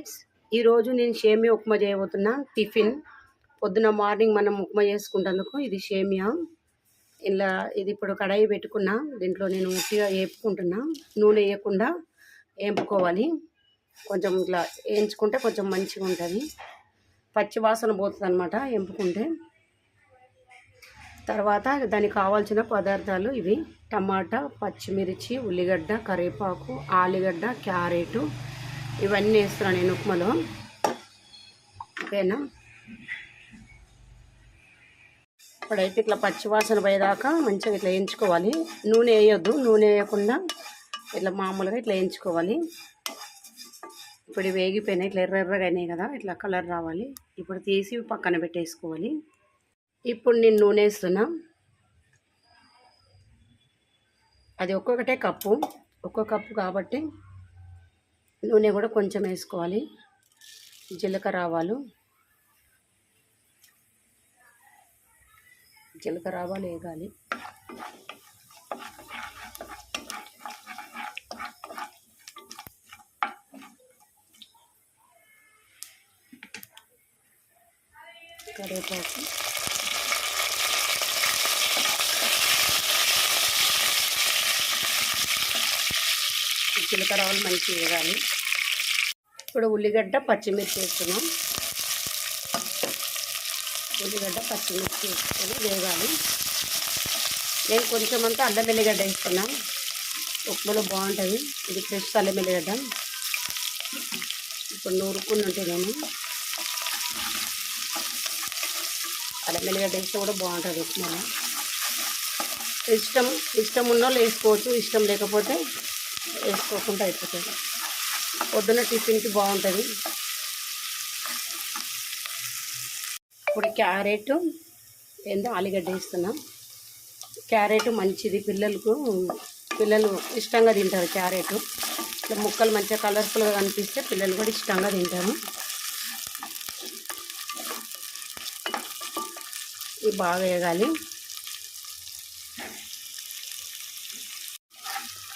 Friends ఈరోజు నేను షేమియా ఉప్మా చేయబోతున్నా. టిఫిన్. పొద్దున మార్నింగ్ మనం ఉప్మా చేసుకుంటందుకు ఇది షేమియా. ఇలా ఇది ఇప్పుడు కడాయి పెట్టుకున్నా. దీంట్లో నేను ఉట్టిగా వేపుకుంటున్నా నూనె వేయకుండా వేపుకోవాలి కొంచెం ఇట్లా వేయించుకుంటే కొంచెం మంచిగా ఉంటుంది. పచ్చి వాసన పోతుంది అనమాట వేపుకుంటే తర్వాత దానికి కావాల్సిన పదార్థాలు ఇవి. టమాటా పచ్చిమిర్చి ఉల్లిగడ్డ కరివేపాకు ఆలుగడ్డ క్యారెట్ ఇవన్నీ వేస్తున్నాను నేను ఉప్మాలో. ఓకేనా? ఇప్పుడైతే ఇట్లా పచ్చివాసన పోయేదాకా మంచిగా ఇట్లా వేయించుకోవాలి. నూనె వేయొద్దు నూనె వేయకుండా ఇట్లా మామూలుగా ఇట్లా వేయించుకోవాలి. ఇప్పుడు వేగిపోయినాయి ఇట్లా ఎర్ర ఎర్రగా అయినాయి కదా ఇట్లా కలర్ రావాలి. ఇప్పుడు తీసి పక్కన పెట్టేసుకోవాలి. ఇప్పుడు నేను నూనె వేస్తున్నా. అది ఒక్కొక్కటే కప్పు ఒక్కో కప్పు కాబట్టి నూనె కూడా కొంచెం వేసుకోవాలి. జీలకర్ర ఆవాలు. జీలకర్ర ఆవాలు వేగాలి. కరివేపాకు. జీలకర్ర ఆవాలు మంచిగా వేయాలి ఇప్పుడు ఉల్లిగడ్డ పచ్చిమిర్చి వేస్తున్నాం. ఉల్లిగడ్డ పచ్చిమిర్చి వేసుకొని వేగాలి. నేను కొంచెం అంతా అల్లం వెల్లిగడ్డ వేస్తున్నాను ఉప్మాలో బాగుంటుంది. ఇది ఫ్రెష్ అల్లం వెల్లిగడ్డ. ఇప్పుడు నూరుకుని ఉంటే నేను అల్లం వెల్లిగడ్డ వేస్తే కూడా బాగుంటుంది ఉప్మాలో. ఇష్టం ఇష్టం ఉన్న వాళ్ళు వేసుకోవచ్చు ఇష్టం లేకపోతే వేసుకోకుండా అయిపోతుంది. పొద్దున్న టిఫిన్కి బాగుంటుంది. ఇప్పుడు క్యారెట్ ఏందో ఆలుగడ్డ వేస్తున్నాం. క్యారెట్ మంచిది పిల్లలకు పిల్లలు ఇష్టంగా తింటారు క్యారెట్. ఇట్లా ముక్కలు మంచిగా కలర్ఫుల్గా కనిపిస్తే పిల్లలు కూడా ఇష్టంగా తింటారు. ఇవి బాగా వేగాలి.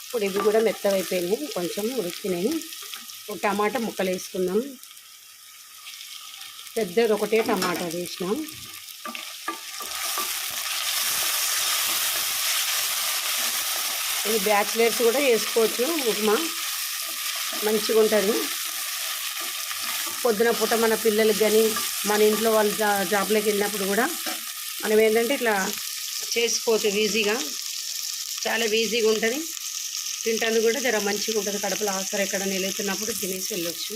ఇప్పుడు ఇవి కూడా మెత్తగా అయిపోయినాయి కొంచెం ఉడికినాయి. టమాటా ముక్కలు వేసుకుందాం. పెద్దది ఒకటే టమాటా వేసినాం. ఇది బ్యాచిలర్స్ కూడా వేసుకోవచ్చు ఉప్మా. మంచిగా ఉంటుంది. పొద్దున పూట మన పిల్లలకి కానీ మన ఇంట్లో వాళ్ళు జా జాబ్లోకి వెళ్ళినప్పుడు కూడా మనం ఏంటంటే ఇట్లా చేసుకోవచ్చు ఈజీగా. చాలా ఈజీగా ఉంటుంది. తింటాను కూడా జర మంచిగా ఉంటుంది. కడపలో ఆసర ఎక్కడ నిలవుతున్నప్పుడు తినేసి వెళ్ళొచ్చు.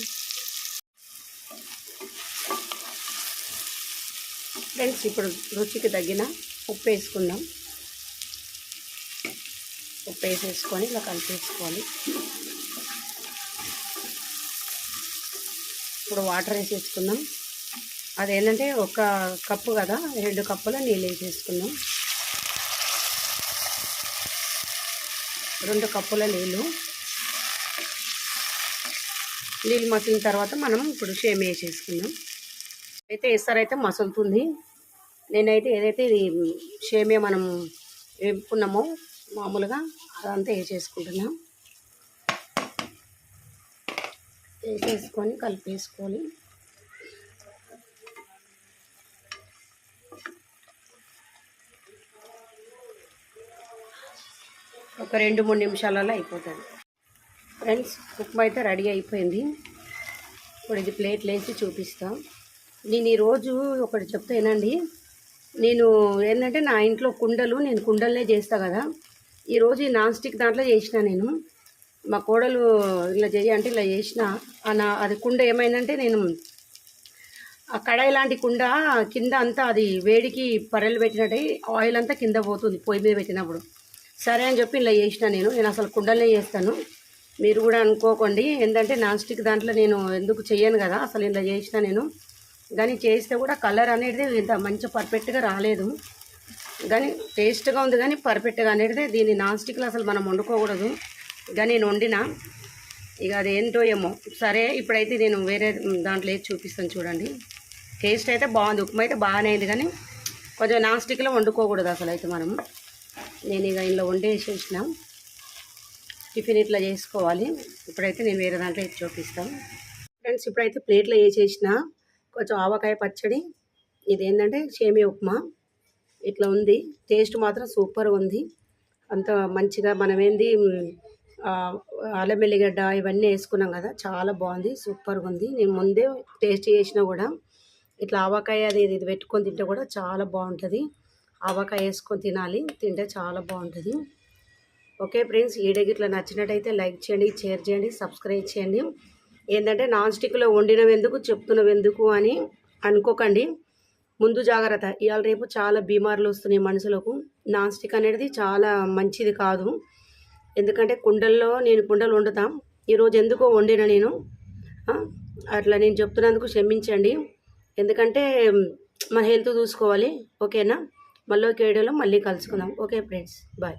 ఫ్రెండ్స్ ఇప్పుడు రుచికి తగ్గిన ఉప్పు వేసుకుందాం. ఉప్పు వేసేసుకొని ఇలా కలిపేసుకోవాలి. ఇప్పుడు వాటర్ వేసేసుకుందాం. అదేంటంటే ఒక కప్పు కదా రెండు కప్పుల నీళ్ళు వేసేసుకుందాం. రెండు కప్పుల నీళ్ళు. నీళ్ళు మసిలిన తర్వాత మనం ఇప్పుడు షేమ్ వేసేసుకుందాం. అయితే వేస్తారైతే మసులుతుంది. నేనైతే ఏదైతే ఇది షేమియా మనం వేపుకున్నామో మామూలుగా అదంతా వేసేసుకుంటున్నాం. వేసేసుకొని కలిపేసుకోవాలి. ఒక రెండు మూడు నిమిషాలలో అయిపోతుంది. ఫ్రెండ్స్ ఉప్మా అయితే రెడీ అయిపోయింది. ఇప్పుడు ఇది ప్లేట్ లేచి చూపిస్తాం. నేను ఈరోజు ఒకటి చెప్తానండి నేను ఏంటంటే నా ఇంట్లో కుండలు నేను కుండలనే చేస్తా కదా. ఈరోజు ఈ నాన్ స్టిక్ దాంట్లో చేసిన నేను. మా కోడలు ఇలా చేయ అంటే ఇలా చేసిన నా అది కుండ ఏమైందంటే నేను ఆ కడాయి లాంటి కుండ కింద అంతా అది వేడికి పరెలు పెట్టినట్టు ఆయిల్ అంతా కింద పోతుంది పొయ్యి మీద పెట్టినప్పుడు. సరే అని చెప్పి ఇలా చేసిన నేను. నేను అసలు కుండలనే చేస్తాను. మీరు కూడా అనుకోకండి. ఏంటంటే నాన్ స్టిక్ దాంట్లో నేను ఎందుకు చేయను కదా అసలు ఇలా చేసిన నేను. కానీ చేస్తే కూడా కలర్ అనేది ఇంత మంచి పర్ఫెక్ట్గా రాలేదు. కానీ టేస్ట్గా ఉంది కానీ పర్ఫెక్ట్గా అనేది దీన్ని నాన్ స్టిక్లో అసలు మనం వండుకోకూడదు. కానీ నేను వండిన. ఇక అది ఏంటో ఏమో. సరే ఇప్పుడైతే నేను వేరే దాంట్లో వేసి చూపిస్తాను చూడండి. టేస్ట్ అయితే బాగుంది. ఉప్మా అయితే బాగానే అయింది కానీ కొంచెం నాన్ స్టిక్లో వండుకోకూడదు అసలు అయితే మనము. నేను ఇక ఇంట్లో వండేసేసిన టిఫిన్ ఇట్లా చేసుకోవాలి. ఇప్పుడైతే నేను వేరే దాంట్లో అయితే చూపిస్తాను. ఫ్రెండ్స్ ఇప్పుడైతే ప్లేట్లో వేసేసిన కొంచెం ఆవకాయ పచ్చడి ఇది ఏంటంటే సేమియా ఉప్మా. ఇట్లా ఉంది. టేస్ట్ మాత్రం సూపర్ ఉంది. అంత మంచిగా మనం ఏంది అల్లం వెల్లిగడ్డ ఇవన్నీ వేసుకున్నాం కదా చాలా బాగుంది సూపర్గా ఉంది. నేను ముందే టేస్ట్ చేసినా కూడా ఇట్లా ఆవకాయ అది ఇది పెట్టుకొని తింటే కూడా చాలా బాగుంటుంది. ఆవకాయ వేసుకొని తినాలి. తింటే చాలా బాగుంటుంది. ఓకే ఫ్రెండ్స్ వీడియో ఇట్లా నచ్చినట్టయితే లైక్ చేయండి షేర్ చేయండి సబ్స్క్రైబ్ చేయండి. ఏంటంటే నాన్ స్టిక్లో వండినవి ఎందుకు చెప్తున్నవి ఎందుకు అని అనుకోకండి. ముందు జాగ్రత్త. ఇవాళ రేపు చాలా బీమార్లు వస్తున్నాయి మనుషులకు. నాన్ స్టిక్ అనేది చాలా మంచిది కాదు. ఎందుకంటే కుండల్లో నేను కుండలు వండుతా. ఈరోజు ఎందుకో వండిన నేను. అట్లా నేను చెప్తున్నందుకు క్షమించండి. ఎందుకంటే మన హెల్త్ చూసుకోవాలి. ఓకేనా? మళ్ళీ ఒక వీడియోలో మళ్ళీ కలుసుకుందాం. Okay friends bye.